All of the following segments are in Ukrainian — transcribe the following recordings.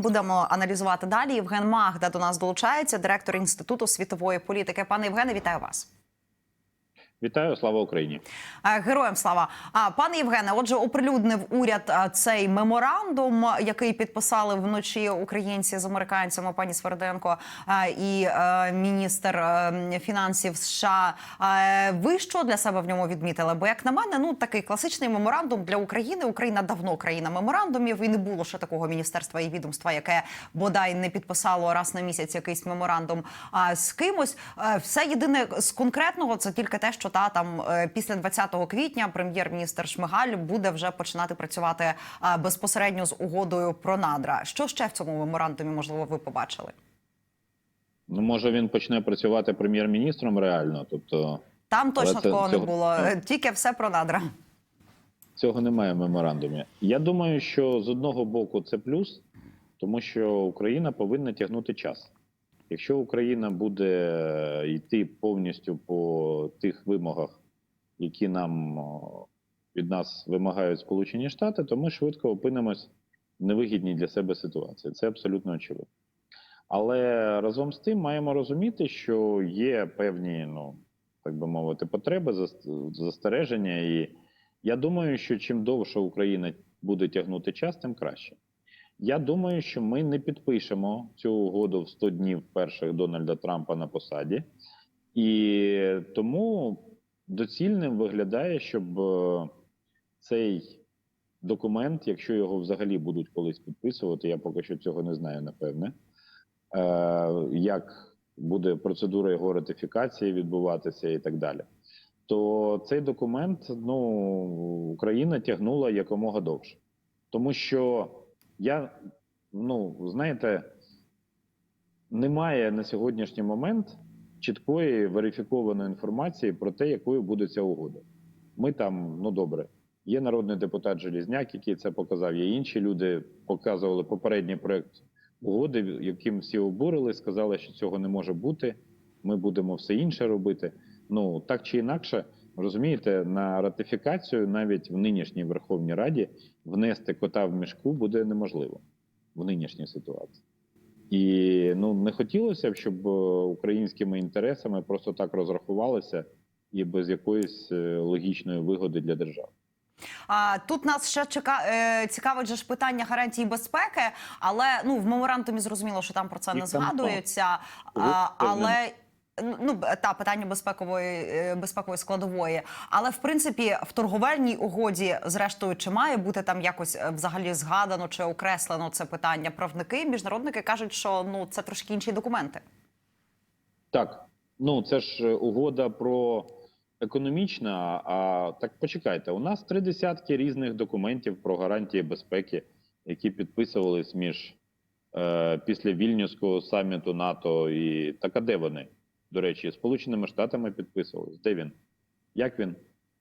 Будемо аналізувати далі. Євген Магда до нас долучається, директор інституту світової політики. Пане Євгене, вітаю вас. Вітаю, слава Україні. Е, Героям слава. А пане Євгене, отже, оприлюднив уряд цей меморандум, який підписали вночі українці з американцями, пані Сверденко і е, міністр е, фінансів США. Е, Ви що для себе в ньому відмітили? Бо як на мене, ну такий класичний меморандум для України. Україна давно країна меморандумів, і не було ще такого міністерства і відомства, яке бодай не підписало раз на місяць якийсь меморандум а, з кимось. Е, Все єдине з конкретного це тільки те, що та там е, після 20 квітня прем'єр-міністр Шмигаль буде вже починати працювати е, безпосередньо з угодою про надра. Що ще в цьому меморандумі можливо ви побачили? Ну може він почне працювати прем'єр-міністром реально, тобто Там точно це- такого не було. Е, Тільки все про надра. цього немає в меморандумі. Я думаю, що з одного боку це плюс, тому що Україна повинна тягнути час. Якщо Україна буде йти повністю по тих вимогах, які нам від нас вимагають Сполучені Штати, то ми швидко опинимось в невигідній для себе ситуації. Це абсолютно очевидно. Але разом з тим маємо розуміти, що є певні, ну так би мовити, потреби, застереження. І я думаю, що чим довше Україна буде тягнути час, тим краще. Я думаю, що ми не підпишемо цю угоду в 100 днів перших Дональда Трампа на посаді, і тому доцільним виглядає, щоб е, цей документ, якщо його взагалі будуть колись підписувати, я поки що цього не знаю, напевне. Е, як буде процедура його ратифікації відбуватися і так далі. То цей документ ну, Україна тягнула якомога довше. Тому що я, ну, знаєте, немає на сьогоднішній момент чіткої верифікованої інформації про те, якою буде ця угода. Ми там, ну добре, є народний депутат Желізняк, який це показав. Є інші люди показували попередній проект угоди, яким всі обурили, сказали, що цього не може бути. Ми будемо все інше робити. Ну так чи інакше, розумієте, на ратифікацію навіть в нинішній Верховній Раді внести кота в мішку буде неможливо в нинішній ситуації. І ну не хотілося б, щоб е, українськими інтересами просто так розрахувалися і без якоїсь е, логічної вигоди для держави. А тут нас ще чека... е, цікавить же ж питання гарантії безпеки, але ну в меморандумі зрозуміло, що там про це не Їх згадується. А, але ну та питання безпекової е, безпекової складової. Але в принципі в торговельній угоді, зрештою, чи має бути там якось е, взагалі згадано чи окреслено це питання? Правники, міжнародники кажуть, що ну це трошки інші документи. Так, ну це ж е, угода про економічна. А так почекайте, у нас три десятки різних документів про гарантії безпеки, які підписувались між е, після вільнюського саміту НАТО і так, а де вони? До речі, Сполученими Штатами підписувались. Де він? Як він?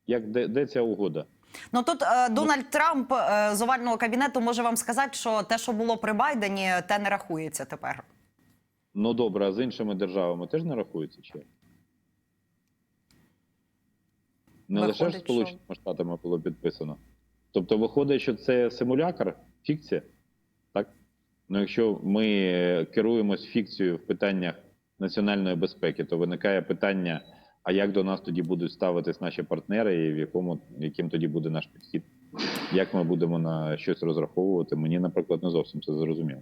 Як де, де ця угода? Ну тут е, Дональд Трамп е, з овального кабінету може вам сказати, що те, що було при Байдені, те не рахується тепер. Ну добре, а з іншими державами теж не рахується чи? Не лише ж Виходить, Сполученими Штатами було підписано. Тобто виходить, що це симулякр, фікція. Так? Ну, якщо ми керуємось фікцією в питаннях національної безпеки, то виникає питання: а як до нас тоді будуть ставитись наші партнери, і в якому яким тоді буде наш підхід? Як ми будемо на щось розраховувати? Мені, наприклад, не зовсім це зрозуміло.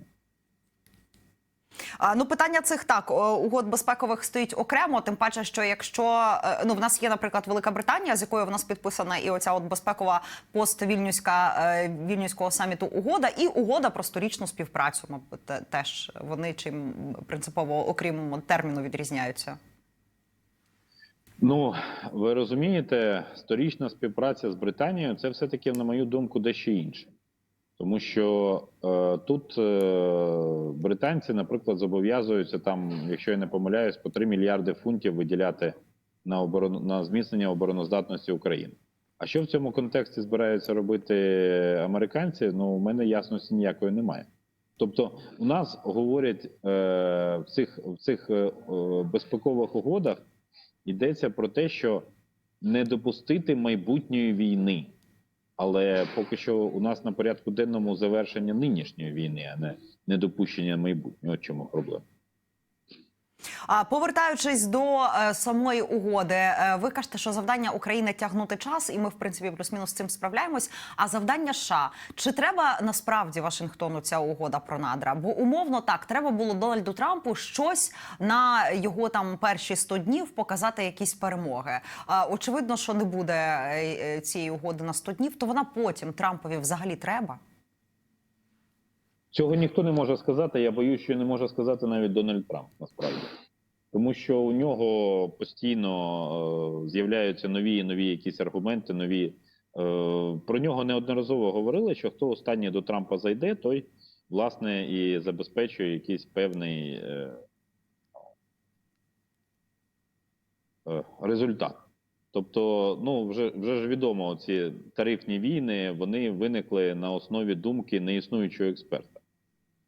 Ну питання цих так угод безпекових стоїть окремо. Тим паче, що якщо е, ну в нас є, наприклад, Велика Британія, з якою в нас підписана і оця от безпекова поствільнюська е, вільнюського саміту угода, і угода про сторічну співпрацю. Мабуть, теж вони чим принципово, окрім терміну, відрізняються. Ну, ви розумієте, сторічна співпраця з Британією це все-таки, на мою думку, дещо інше. Тому що е, тут е, британці, наприклад, зобов'язуються там, якщо я не помиляюсь, по 3 мільярди фунтів виділяти на оборону на зміцнення обороноздатності України. А що в цьому контексті збираються робити американці? Ну, у мене ясності ніякої немає. Тобто, у нас говорять е, в цих в цих е, е, безпекових угодах йдеться про те, що не допустити майбутньої війни. Але поки що у нас на порядку денному завершення нинішньої війни, а не недопущення майбутнього. Чому проблема. А повертаючись до е, самої угоди, е, ви кажете, що завдання України тягнути час, і ми, в принципі, плюс-мінус з цим справляємось. А завдання США чи треба насправді Вашингтону ця угода про надра? Бо умовно так треба було Дональду Трампу щось на його там перші 100 днів показати якісь перемоги. А, очевидно, що не буде е, е, цієї угоди на 100 днів, то вона потім Трампові взагалі треба. Цього ніхто не може сказати. Я боюсь, що не може сказати навіть Дональд Трамп насправді. Тому що у нього постійно е, з'являються нові і нові якісь аргументи, нові. Е, про нього неодноразово говорили, що хто останній до Трампа зайде, той власне і забезпечує якийсь певний е, е, результат. Тобто, ну вже вже ж відомо, ці тарифні війни вони виникли на основі думки неіснуючого експерта.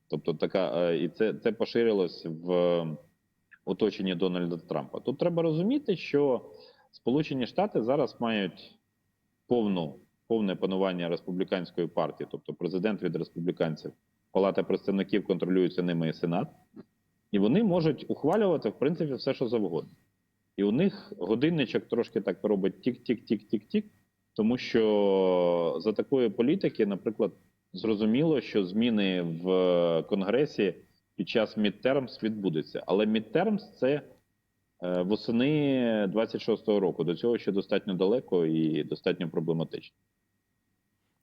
Тобто, така е, і це, це поширилось в оточенні Дональда Трампа. Тут треба розуміти, що Сполучені Штати зараз мають повну повне панування республіканської партії, тобто президент від республіканців, Палата представників контролюється ними і Сенат, і вони можуть ухвалювати в принципі все, що завгодно. І у них годинничок трошки так робить тік-тік-тік-тік-тік, тому що за такої політики, наприклад, зрозуміло, що зміни в Конгресі під час мідтермс відбудуться. Але мідтермс це е, восени 26-го року. До цього ще достатньо далеко і достатньо проблематично.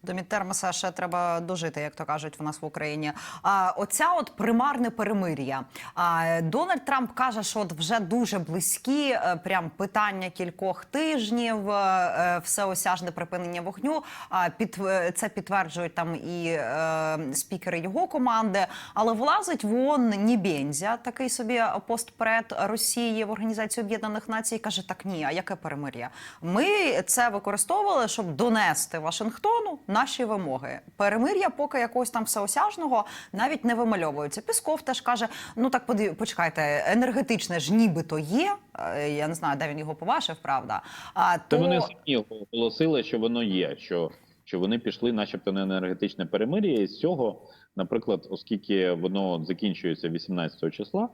До Мідтермеса ще треба дожити, як то кажуть в нас в Україні. А оця от примарне перемир'я. А Дональд Трамп каже, що от вже дуже близькі, е, прям питання кількох тижнів, е, всеосяжне припинення вогню. А під е, це підтверджують там і е, спікери його команди. Але влазить в ООН Нібензя, такий собі постпред Росії в Організацію Об'єднаних Націй. каже: так ні, а яке перемир'я? Ми це використовували, щоб донести Вашингтону наші вимоги. Перемир'я, поки якогось там всеосяжного навіть не вимальовується. Пісков теж каже: ну так подив... почекайте, енергетичне ж нібито є. Е, Я не знаю, де він його побачив, правда. А То то вони самі оголосили, що воно є, що, що вони пішли, начебто, на енергетичне перемир'я. І з цього, наприклад, оскільки воно закінчується 18 числа,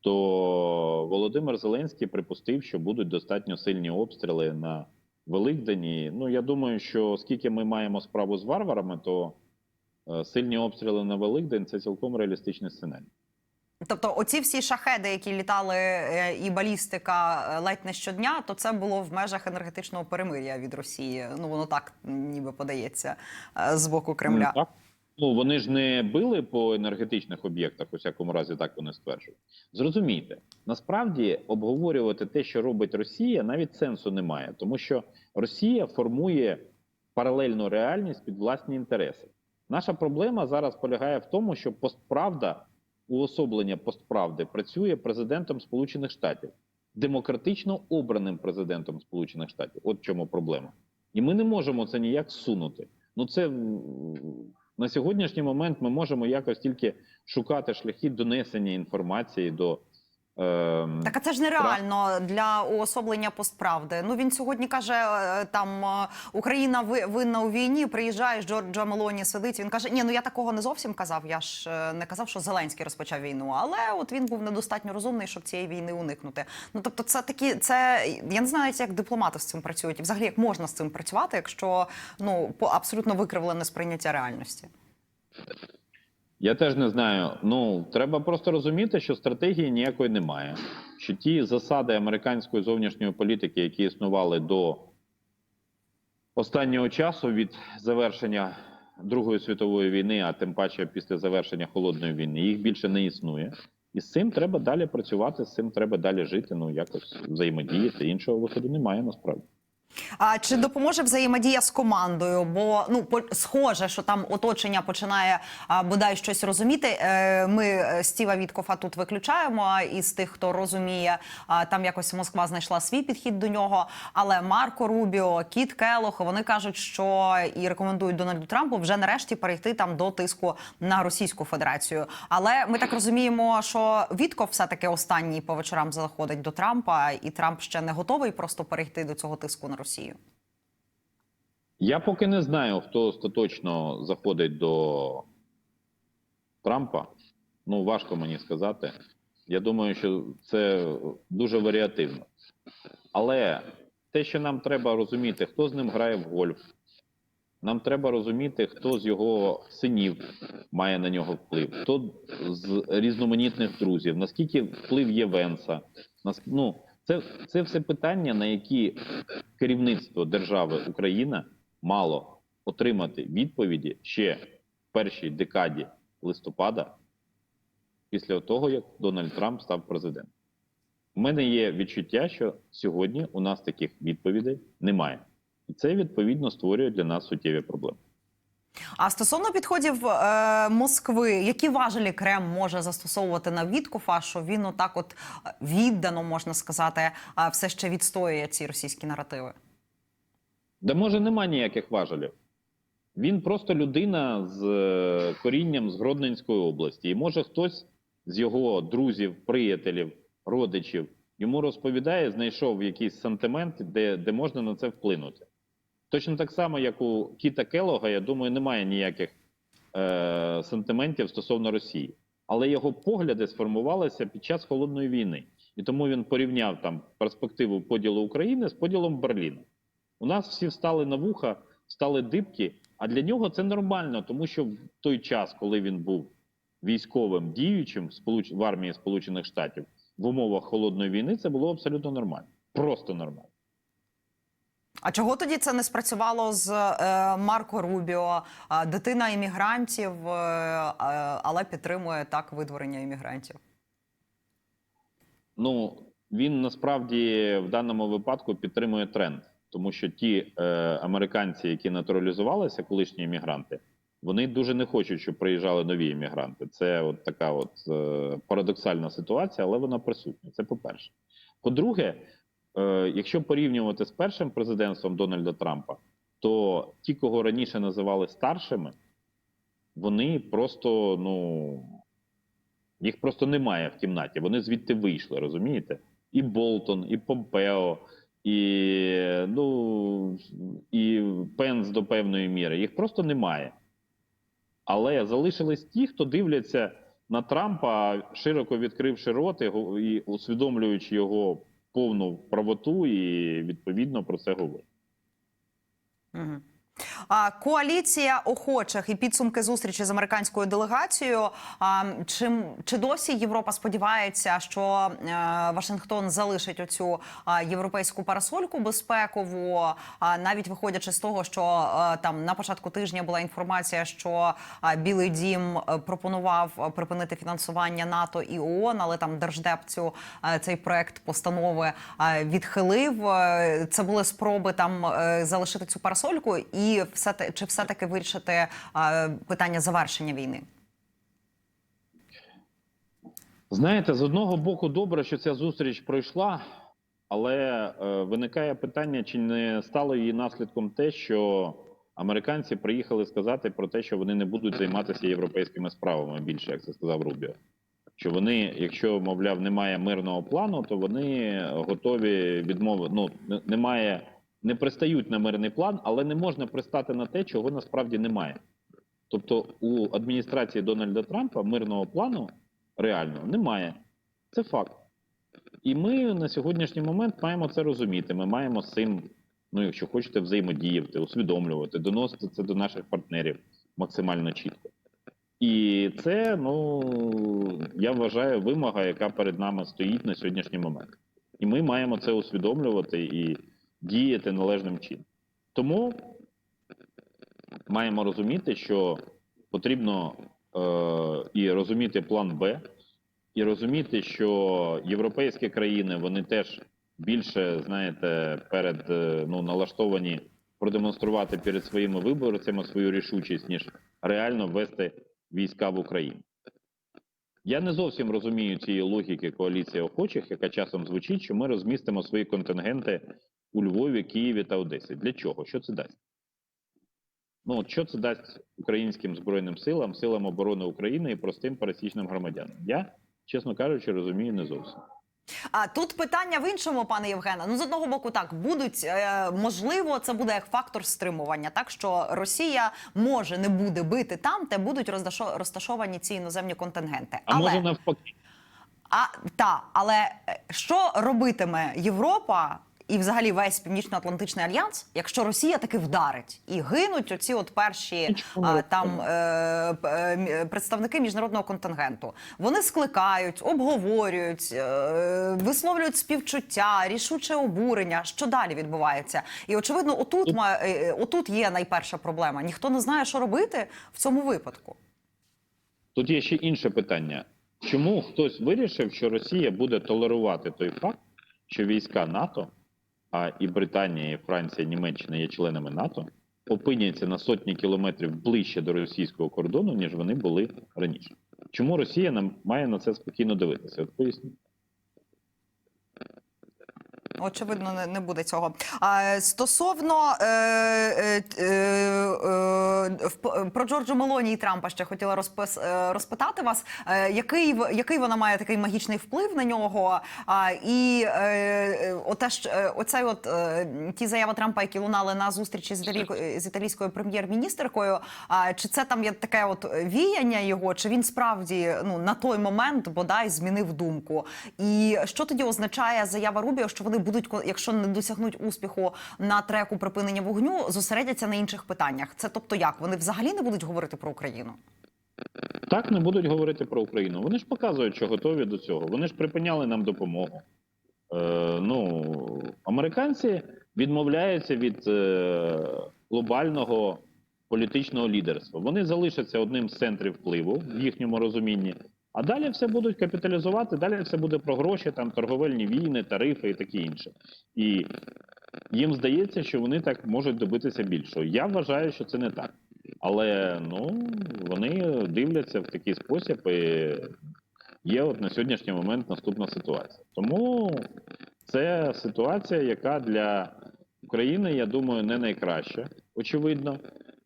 то Володимир Зеленський припустив, що будуть достатньо сильні обстріли на Великдень. І, Ну я думаю, що оскільки ми маємо справу з варварами, то е, сильні обстріли на Великдень це цілком реалістичний сценарій. Тобто, оці всі шахеди, які літали, е, і балістика е, ледь не щодня, то це було в межах енергетичного перемир'я від Росії. Ну воно так ніби подається з боку Кремля. Ну, так. Ну вони ж не били по енергетичних об'єктах, у всякому разі, так вони стверджують. Зрозумійте, насправді обговорювати те, що робить Росія, навіть сенсу немає, тому що Росія формує паралельну реальність під власні інтереси. Наша проблема зараз полягає в тому, що постправда, уособлення постправди працює президентом Сполучених Штатів, демократично обраним президентом Сполучених Штатів. От в чому проблема. І ми не можемо це ніяк сунути. Ну це на сьогоднішній момент ми можемо якось тільки шукати шляхи донесення інформації до. Ем, Так, а це ж нереально для уособлення постправди. Ну він сьогодні каже: е, там е, Україна ви- винна у війні. Приїжджає Джорджа Мелоні сидить. Він каже: Ні, ну я такого не зовсім казав. Я ж е, не казав, що Зеленський розпочав війну. Але от він був недостатньо розумний, щоб цієї війни уникнути. Ну тобто, це такі, це я не знаю, як дипломати з цим працюють, і взагалі як можна з цим працювати, якщо ну по абсолютно викривлене сприйняття реальності. Я теж не знаю. Ну треба просто розуміти, що стратегії ніякої немає. Що ті засади американської зовнішньої політики, які існували до останнього часу від завершення Другої світової війни, а тим паче після завершення холодної війни, їх більше не існує. І з цим треба далі працювати, з цим треба далі жити. Ну якось взаємодіяти. Іншого виходу немає насправді. А чи допоможе взаємодія з командою? Бо ну схоже, що там оточення починає бодай щось розуміти. Е, ми е, Стіва Віткофа тут виключаємо із тих, хто розуміє. Там якось Москва знайшла свій підхід до нього. Але Марко Рубіо, Кіт Келох, вони кажуть, що і рекомендують Дональду Трампу вже нарешті перейти там до тиску на Російську Федерацію. Але ми так розуміємо, що Вітков все таки останній по вечорам заходить до Трампа, і Трамп ще не готовий просто перейти до цього тиску на. Я поки не знаю, хто остаточно заходить до Трампа. Ну, важко мені сказати. Я думаю, що це дуже варіативно. Але те, що нам треба розуміти, хто з ним грає в гольф, нам треба розуміти, хто з його синів має на нього вплив, хто з різноманітних друзів, наскільки вплив є Венса. Нас- Ну, це, це все питання, на які керівництво держави Україна мало отримати відповіді ще в першій декаді листопада, після того, як Дональд Трамп став президентом. У мене є відчуття, що сьогодні у нас таких відповідей немає. І це відповідно створює для нас суттєві проблеми. А стосовно підходів е, Москви, які важелі Кремль може застосовувати на Віткофа, що він отак, от е, віддано можна сказати, все ще відстоює ці російські наративи? Да може нема ніяких важелів. Він просто людина з е, корінням з Гродненської області. І може хтось з його друзів, приятелів, родичів йому розповідає, знайшов якийсь сантимент, де, де можна на це вплинути. Точно так само, як у Кіта Келога, я думаю, немає ніяких е, сантиментів стосовно Росії. Але його погляди сформувалися під час холодної війни. І тому він порівняв там перспективу поділу України з поділом Берліну. У нас всі встали на вуха, стали дибки, а для нього це нормально, тому що в той час, коли він був військовим діючим в армії Сполучених Штатів в умовах холодної війни, це було абсолютно нормально. Просто нормально. А чого тоді це не спрацювало з е, Марко Рубіо, дитина іммігрантів, е, але підтримує так видворення іммігрантів? Ну він насправді в даному випадку підтримує тренд, тому що ті е, американці, які натуралізувалися, колишні іммігранти, вони дуже не хочуть, щоб приїжджали нові іммігранти. Це от така от е, парадоксальна ситуація, але вона присутня. Це по-перше. По-друге, е, якщо порівнювати з першим президентством Дональда Трампа, то ті, кого раніше називали старшими, вони просто ну їх просто немає в кімнаті. Вони звідти вийшли, розумієте? І Болтон, і Помпео, і, ну, і Пенс до певної міри. Їх просто немає. Але залишились ті, хто дивляться на Трампа, широко відкривши рот і усвідомлюючи його повну правоту, і відповідно про це говорить. Угу. Коаліція охочих і підсумки зустрічі з американською делегацією. Чим чи досі Європа сподівається, що е, Вашингтон залишить оцю європейську парасольку безпекову, а, навіть виходячи з того, що е, там на початку тижня була інформація, що Білий Дім е, пропонував припинити фінансування НАТО і ООН, але там держдеп цю цей проект постанови відхилив. Це були спроби там залишити цю парасольку, і все та- чи все таки вирішити е, питання завершення війни? Знаєте, з одного боку, добре, що ця зустріч пройшла, але е, виникає питання, чи не стало її наслідком те, що американці приїхали сказати про те, що вони не будуть займатися європейськими справами більше, як це сказав Рубіо. Що вони, якщо мовляв, немає мирного плану, то вони готові відмовити. Ну немає, не пристають на мирний план, але не можна пристати на те, чого насправді немає. Тобто у адміністрації Дональда Трампа мирного плану реально немає. Це факт. І ми на сьогоднішній момент маємо це розуміти. Ми маємо з цим, ну якщо хочете, взаємодіяти, усвідомлювати, доносити це до наших партнерів максимально чітко. І це, ну я вважаю, вимога, яка перед нами стоїть на сьогоднішній момент. І ми маємо це усвідомлювати і діяти належним чином. Тому маємо розуміти, що потрібно е, і розуміти план Б, і розуміти, що європейські країни вони теж більше, знаєте, перед е, ну налаштовані продемонструвати перед своїми виборцями свою рішучість, ніж реально ввести війська в Україну. Я не зовсім розумію цієї логіки коаліції охочих, яка часом звучить, що ми розмістимо свої контингенти у Львові, Києві та Одесі. Для чого? Що це дасть? Ну, от що це дасть українським збройним силам, силам оборони України і простим пересічним громадянам? Я, чесно кажучи, розумію не зовсім. А тут питання в іншому, пане Євгене. Ну з одного боку, так будуть е, можливо, це буде як фактор стримування, так що Росія може не буде бити там, де будуть розташовані ці іноземні контингенти. А може навпаки. А та але е, що робитиме Європа і взагалі весь північно-атлантичний альянс, якщо Росія таки вдарить і гинуть оці от перші а, там е, е, е, представники міжнародного контингенту? Вони скликають, обговорюють, е, висловлюють співчуття, рішуче обурення. Що далі відбувається? І очевидно, отут ма- е, е, отут є найперша проблема. Ніхто не знає, що робити в цьому випадку. Тут є ще інше питання: чому хтось вирішив, що Росія буде толерувати той факт, що війська НАТО, а і Британія, і Франція, і Німеччина є членами НАТО, опиняться на сотні кілометрів ближче до російського кордону, ніж вони були раніше? Чому Росія нам має на це спокійно дивитися? От поясніть. Очевидно, не, буде цього. А стосовно е, е, е, е, про Джорджу Мелоні і Трампа ще хотіла розпис, е, розпитати вас, е, який який вона має такий магічний вплив на нього? А, і е, оте е, оцей от ті заяви Трампа, які лунали на зустрічі з, з італійською прем'єр-міністеркою. А чи це там є таке от віяння його? Чи він справді ну на той момент бодай змінив думку? І що тоді означає заява Рубіо, що вони будуть, якщо не досягнуть успіху на треку припинення вогню, зосередяться на інших питаннях? Це тобто як вони взагалі не будуть говорити про Україну? Так не будуть говорити про Україну. Вони ж показують, що готові до цього. Вони ж припиняли нам допомогу. Е, ну, американці відмовляються від е, глобального політичного лідерства. Вони залишаться одним з центрів впливу в їхньому розумінні. А далі все будуть капіталізувати, далі все буде про гроші, там торговельні війни, тарифи і таке інше. І їм здається, що вони так можуть добитися більшого. Я вважаю, що це не так. Але ну вони дивляться в такий спосіб, і є от на сьогоднішній момент наступна ситуація. Тому це ситуація, яка для України, я думаю, не найкраща, очевидно.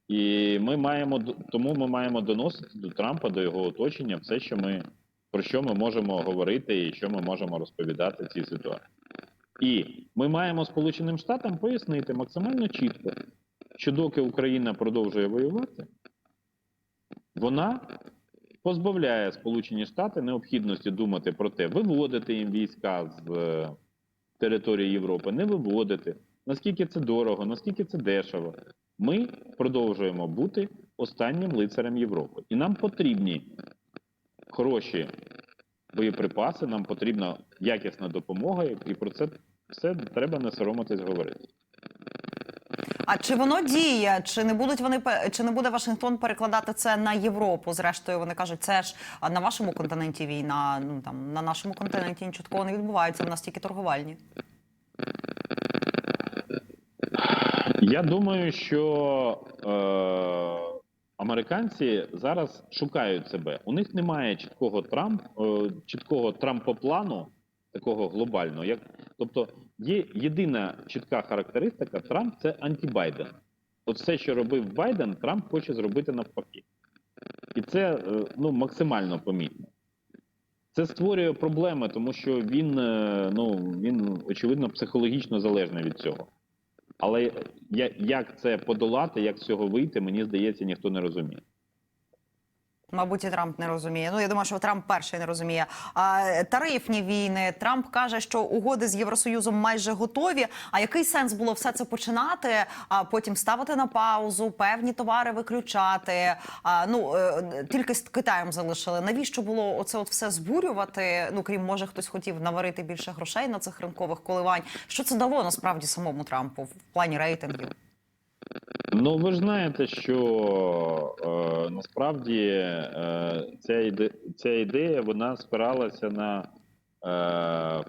І ми маємо тому ми маємо доносити до Трампа, до його оточення, все, що ми про що ми можемо говорити і що ми можемо розповідати в цій ситуації. І ми маємо Сполученим Штатам пояснити максимально чітко, що доки Україна продовжує воювати, вона позбавляє Сполучені Штати необхідності думати про те, виводити їм війська з е, території Європи, не виводити, наскільки це дорого, наскільки це дешево. Ми продовжуємо бути останнім лицарем Європи. І нам потрібні хороші боєприпаси, нам потрібна якісна допомога, і про це все треба не соромитись говорити. А чи воно діє? Чи не будуть вони чи не буде Вашингтон перекладати це на Європу? Зрештою, вони кажуть, це ж на вашому континенті війна. Ну там на нашому континенті нічого такого не відбувається. У нас тільки торговельні. Я думаю, що е, американці зараз шукають себе. У них немає чіткого Трамп, е, чіткого Трампоплану, такого глобального. Як, тобто є єдина чітка характеристика: Трамп це антибайден. От все, що робив Байден, Трамп хоче зробити навпаки. І це е, ну, максимально помітно. Це створює проблеми, тому що він, е, ну, він очевидно психологічно залежний від цього. Але як це подолати, як з цього вийти, мені здається, ніхто не розуміє. Мабуть, і Трамп не розуміє. Ну я думаю, що Трамп перший не розуміє. А тарифні війни Трамп каже, що угоди з Євросоюзом майже готові. А який сенс було все це починати? А потім ставити на паузу, певні товари виключати? А ну е, тільки з Китаєм залишили. Навіщо було оце от все збурювати? Ну крім може, хтось хотів наварити більше грошей на цих ринкових коливань. Що це дало насправді самому Трампу в плані рейтингів? Ну, ви ж знаєте, що е, насправді е, ця, іде, ця ідея вона спиралася на е,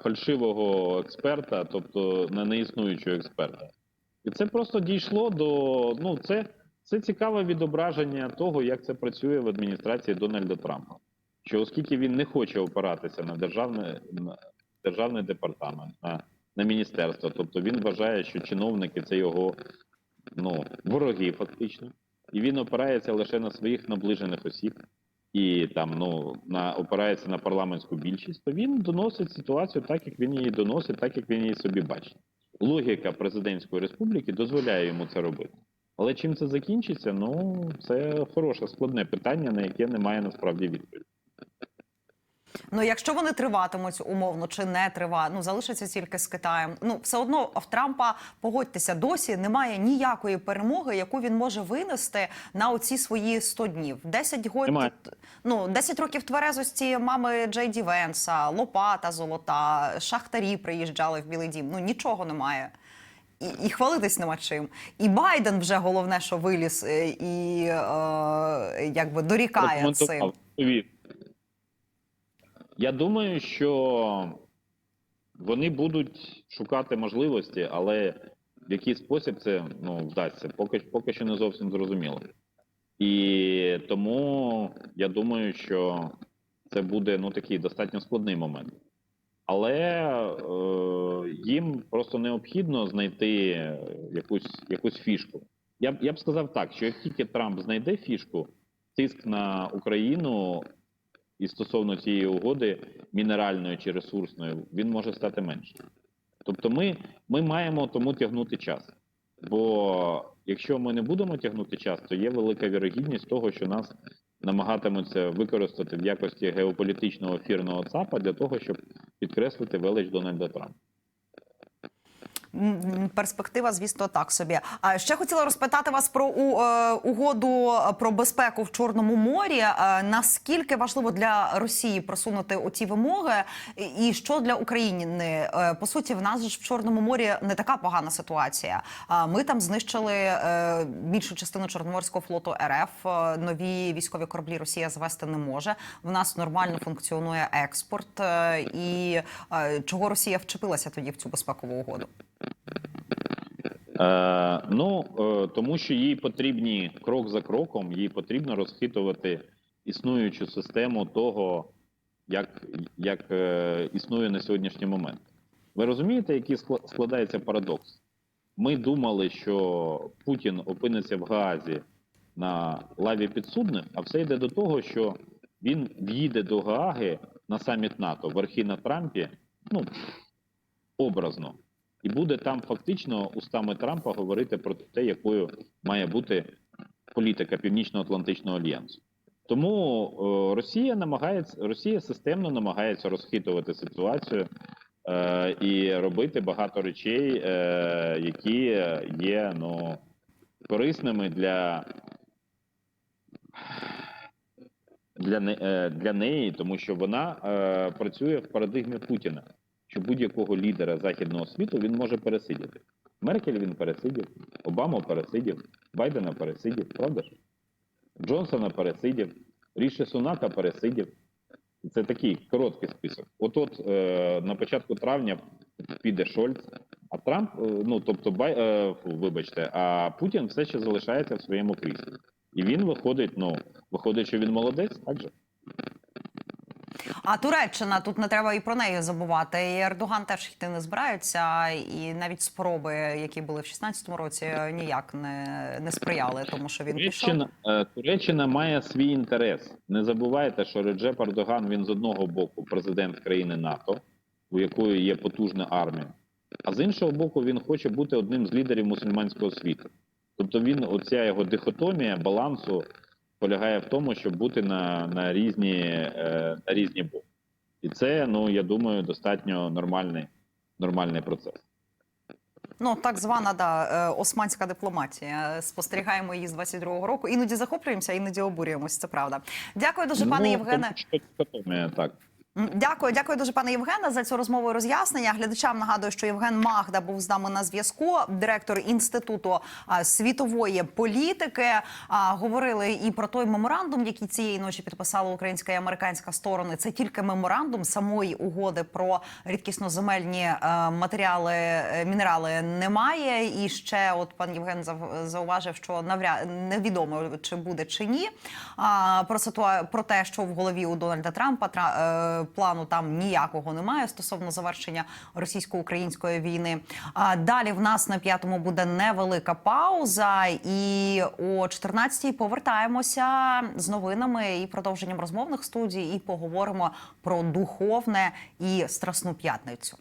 фальшивого експерта, тобто на неіснуючого експерта. І це просто дійшло до. Ну, це, це цікаве відображення того, як це працює в адміністрації Дональда Трампа. Що оскільки він не хоче опиратися на державне, на державний департамент, на, на міністерство, тобто він вважає, що чиновники це його ну, вороги фактично, і він опирається лише на своїх наближених осіб. і там ну на опирається на парламентську більшість, то він доносить ситуацію так, як він її доносить, так як він її собі бачить. Логіка президентської республіки дозволяє йому це робити. Але чим це закінчиться? Ну це хороше складне питання, на яке немає насправді відповіді. Ну, якщо вони триватимуть умовно чи не тривають, ну залишаться тільки з Китаєм. Ну все одно в Трампа погодьтеся, досі немає ніякої перемоги, яку він може винести на оці свої 100 днів. 10 год, Немає. ну 10 років тверезості мами Джей Ді Венса, лопата золота, шахтарі приїжджали в Білий Дім. Ну нічого немає. І, і хвалитись нема чим. І Байден вже головне, що виліз е, і е, якби дорікає цим. Я думаю, що вони будуть шукати можливості, але в який спосіб це ну, вдасться, поки, поки що не зовсім зрозуміло. І тому я думаю, що це буде ну, такий достатньо складний момент. Але е, їм просто необхідно знайти якусь, якусь фішку. Я б я б сказав так, що як тільки Трамп знайде фішку, тиск на Україну і стосовно цієї угоди, мінеральної чи ресурсної, він може стати меншим. Тобто, ми, ми маємо тому тягнути час. Бо якщо ми не будемо тягнути час, то є велика вірогідність того, що нас намагатимуться використати в якості геополітичного фірного ЦАПа для того, щоб підкреслити велич Дональда Трампа. Перспектива, звісно, так собі. А ще хотіла розпитати вас про е, угоду про безпеку в Чорному морі. Е, наскільки важливо для Росії просунути оці вимоги, і- що для України? Е, по суті, в нас ж в Чорному морі не така погана ситуація. Ми там знищили е, більшу частину Чорноморського флоту РФ. Е, Нові військові кораблі Росія звести не може. В нас нормально функціонує експорт. Е, і е, чого Росія вчепилася тоді в цю безпекову угоду? Е, ну е, тому що їй потрібні крок за кроком, їй потрібно розхитувати існуючу систему того, як, як е, існує на сьогоднішній момент. Ви розумієте, який скла- складається парадокс? Ми думали, що Путін опиниться в Гаазі на лаві підсудних, а все йде до того, що він в'їде до Гааги на саміт НАТО, верхи на Трампі, ну образно і буде там фактично устами Трампа говорити про те, якою має бути політика Північно-Атлантичного альянсу. Тому е, Росія намагається Росія системно намагається розхитувати ситуацію е, і робити багато речей, е, які є ну корисними для. Для, не- е, для неї, тому що вона е, працює в парадигмі Путіна що будь-якого лідера західного світу він може пересидіти. Меркель він пересидів, Обама пересидів, Байдена пересидів, правда ж? Джонсона пересидів, Ріші Сунака пересидів. Це такий короткий список. От от е, на початку травня піде Шольц, а Трамп, е, ну тобто, Бай, е, вибачте, а Путін все ще залишається в своєму кріслі. І він виходить, ну, виходить, що він молодець, так же? А Туреччина тут не треба і про неї забувати. І Ердоган теж йти не збирається, і навіть спроби, які були в 16-му році, ніяк не, не сприяли, тому що він. Туреччина, е, Туреччина має свій інтерес. Не забувайте, що Реджеп Ердоган він з одного боку президент країни НАТО, у якої є потужна армія, а з іншого боку, він хоче бути одним з лідерів мусульманського світу. Тобто він, оця його дихотомія балансу полягає в тому, щоб бути на, на різні е, на різні боки. І це, ну я думаю, достатньо нормальний, нормальний процес. Ну так звана да е, османська дипломатія. Спостерігаємо її з 22-го року. Іноді захоплюємося, іноді обурюємося. Це правда. Дякую дуже, пане ну, Євгене. так. Дякую, дякую дуже, пане Євгене, за цю розмову і роз'яснення. Глядачам нагадую, що Євген Магда був з нами на зв'язку, директор інституту світової політики. Говорили і про той меморандум, який цієї ночі підписали українська і американська сторони. Це тільки меморандум самої угоди про рідкісноземельні е, матеріали, е, мінерали немає. І ще, от пан Євген зауважив, що навряд невідомо чи буде чи ні. А, про ситуа... про те, що в голові у Дональда Трампа тра... е, плану там ніякого немає стосовно завершення російсько-української війни. А далі в нас на п'ятому буде невелика пауза, і о 14-й повертаємося з новинами і продовженням розмовних студій, і поговоримо про духовне і страсну п'ятницю.